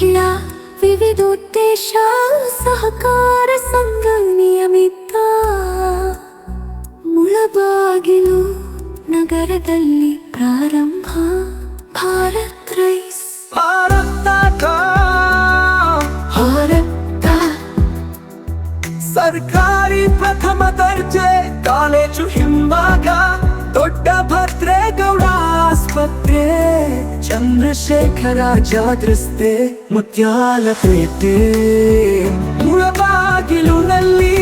ಮಹಿಳಾ ವಿವಿಧೋದ್ದೇಶ ಸಹಕಾರ ಸಂಘ ನಿಯಮಿತ. ಮುಳಬಾಗಿಲು ನಗರದಲ್ಲಿ ಪ್ರಾರಂಭ. ಭಾರತ್ ರೈಸ್. ಸರ್ಕಾರಿ ಪ್ರಥಮ ದರ್ಜೆ ಕಾಲೇಜು ಹಿಂಭಾಗ ದೊಡ್ಡ ಭದ್ರೆ ಗೌಡ ಆಸ್ಪತ್ರೆ. ಚಂದ್ರಶೇಖರ ಜಾಗೃಸ್ತೆ, ಮುತ್ಯಾಲಪೇಟೆ. ಮುಳಬಾಗಿಲುನಲ್ಲಿ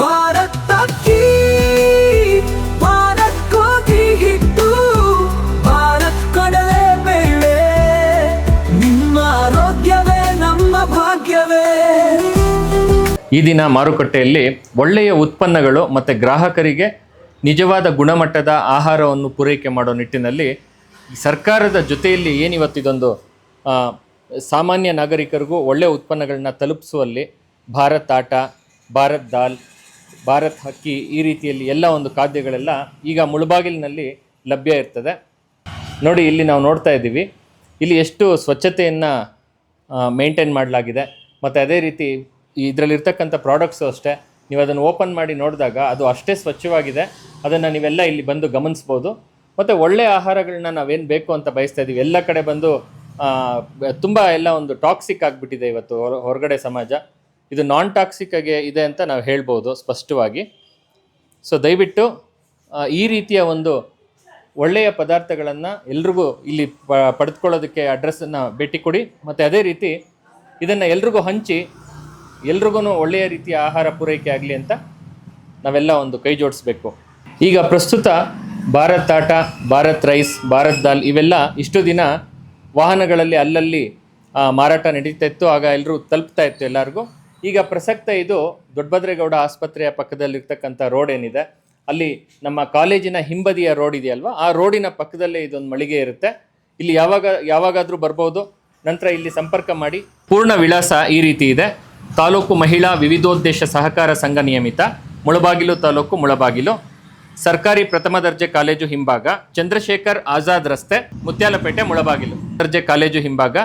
ಭಾರತಕ್ಕಿ, ಭಾರತ್ ಭಾರತ್ ಕಡಲೆ ಬೇಳೆ ಆರೋಗ್ಯವೇ, ನಮ್ಮ ಭಾಗ್ಯವೇ. ಈ ದಿನ ಮಾರುಕಟ್ಟೆಯಲ್ಲಿ ಒಳ್ಳೆಯ ಉತ್ಪನ್ನಗಳು ಮತ್ತು ಗ್ರಾಹಕರಿಗೆ ನಿಜವಾದ ಗುಣಮಟ್ಟದ ಆಹಾರವನ್ನು ಪೂರೈಕೆ ಮಾಡೋ ನಿಟ್ಟಿನಲ್ಲಿ ಸರ್ಕಾರದ ಜೊತೆಯಲ್ಲಿ ಏನಿವತ್ತು ಇದೊಂದು ಸಾಮಾನ್ಯ ನಾಗರಿಕರಿಗೂ ಒಳ್ಳೆಯ ಉತ್ಪನ್ನಗಳನ್ನ ತಲುಪಿಸುವಲ್ಲಿ ಭಾರತ್ ಆಟ, ಭಾರತ್ ದಾಲ್, ಭಾರತ್ ಹಕ್ಕಿ ಈ ರೀತಿಯಲ್ಲಿ ಎಲ್ಲ ಒಂದು ಖಾದ್ಯಗಳೆಲ್ಲ ಈಗ ಮುಳುಬಾಗಿಲಿನಲ್ಲಿ ಲಭ್ಯ ಇರ್ತದೆ. ನೋಡಿ, ಇಲ್ಲಿ ನಾವು ನೋಡ್ತಾ ಇದ್ದೀವಿ. ಇಲ್ಲಿ ಎಷ್ಟು ಸ್ವಚ್ಛತೆಯನ್ನು ಮೇಂಟೈನ್ ಮಾಡಲಾಗಿದೆ. ಮತ್ತು ಅದೇ ರೀತಿ ಇದರಲ್ಲಿರ್ತಕ್ಕಂಥ ಪ್ರಾಡಕ್ಟ್ಸು ಅಷ್ಟೇ. ನೀವು ಅದನ್ನು ಓಪನ್ ಮಾಡಿ ನೋಡಿದಾಗ ಅದು ಅಷ್ಟೇ ಸ್ವಚ್ಛವಾಗಿದೆ. ಅದನ್ನು ನೀವೆಲ್ಲ ಇಲ್ಲಿ ಬಂದು ಗಮನಿಸ್ಬೋದು. ಮತ್ತು ಒಳ್ಳೆಯ ಆಹಾರಗಳನ್ನ ನಾವೇನು ಬೇಕು ಅಂತ ಬಯಸ್ತಾ ಇದ್ದೀವಿ ಎಲ್ಲ ಕಡೆ ಬಂದು ತುಂಬ ಎಲ್ಲ ಒಂದು ಟಾಕ್ಸಿಕ್ ಆಗಿಬಿಟ್ಟಿದೆ ಇವತ್ತು ಹೊರ- ಹೊರಗಡೆ ಸಮಾಜ. ಇದು ನಾನ್ ಟಾಕ್ಸಿಕ್ ಆಗಿ ಇದೆ ಅಂತ ನಾವು ಹೇಳ್ಬೋದು ಸ್ಪಷ್ಟವಾಗಿ. ಸೊ ದಯವಿಟ್ಟು ಈ ರೀತಿಯ ಒಂದು ಒಳ್ಳೆಯ ಪದಾರ್ಥಗಳನ್ನು ಎಲ್ರಿಗೂ ಇಲ್ಲಿ ಪ ಪಡೆದುಕೊಳ್ಳೋದಕ್ಕೆ ಅಡ್ರೆಸ್ಸನ್ನು ಭೇಟಿ ಕೊಡಿ. ಮತ್ತು ಅದೇ ರೀತಿ ಇದನ್ನು ಎಲ್ರಿಗೂ ಹಂಚಿ ಎಲ್ರಿಗೂ ಒಳ್ಳೆಯ ರೀತಿಯ ಆಹಾರ ಪೂರೈಕೆ ಆಗಲಿ ಅಂತ ನಾವೆಲ್ಲ ಒಂದು ಕೈ ಜೋಡಿಸ್ಬೇಕು. ಈಗ ಪ್ರಸ್ತುತ ಭಾರತ್ ಆಟ ಭಾರತ್ ರೈಸ್, ಭಾರತ್ ದಾಲ್ ಇವೆಲ್ಲ ಇಷ್ಟು ದಿನ ವಾಹನಗಳಲ್ಲಿ ಅಲ್ಲಲ್ಲಿ ಮಾರಾಟ ನಡೀತಾ ಇತ್ತು. ಆಗ ಎಲ್ಲರೂ ತಲುಪ್ತಾ ಇತ್ತು ಎಲ್ಲರಿಗೂ. ಈಗ ಪ್ರಸಕ್ತ ಇದು ದೊಡ್ಡಭದ್ರೇಗೌಡ ಆಸ್ಪತ್ರೆಯ ಪಕ್ಕದಲ್ಲಿರ್ತಕ್ಕಂಥ ರೋಡ್ ಏನಿದೆ, ಅಲ್ಲಿ ನಮ್ಮ ಕಾಲೇಜಿನ ಹಿಂಬದಿಯ ರೋಡ್ ಇದೆಯಲ್ವಾ? ಆ ರೋಡಿನ ಪಕ್ಕದಲ್ಲೇ ಇದೊಂದು ಮಳಿಗೆ ಇರುತ್ತೆ. ಇಲ್ಲಿ ಯಾವಾಗ, ಯಾವಾಗಾದರೂ ಬರ್ಬೋದು. ನಂತರ ಇಲ್ಲಿ ಸಂಪರ್ಕ ಮಾಡಿ. ಪೂರ್ಣ ವಿಳಾಸ ಈ ರೀತಿ ಇದೆ. ತಾಲೂಕು ಮಹಿಳಾ ವಿವಿಧೋದ್ದೇಶ ಸಹಕಾರ ಸಂಘ ನಿಯಮಿತ. ಮುಳಬಾಗಿಲು ತಾಲೂಕು ಮುಳಬಾಗಿಲು. ಸರ್ಕಾರಿ ಪ್ರಥಮ ದರ್ಜೆ ಕಾಲೇಜು ಹಿಂಭಾಗ ಚಂದ್ರಶೇಖರ್ ಆಜಾದ್ ರಸ್ತೆ ಮುತ್ಯಾಲಪೇಟೆ ಮುಳಬಾಗಿಲು. ದರ್ಜೆ ಕಾಲೇಜು ಹಿಂಭಾಗ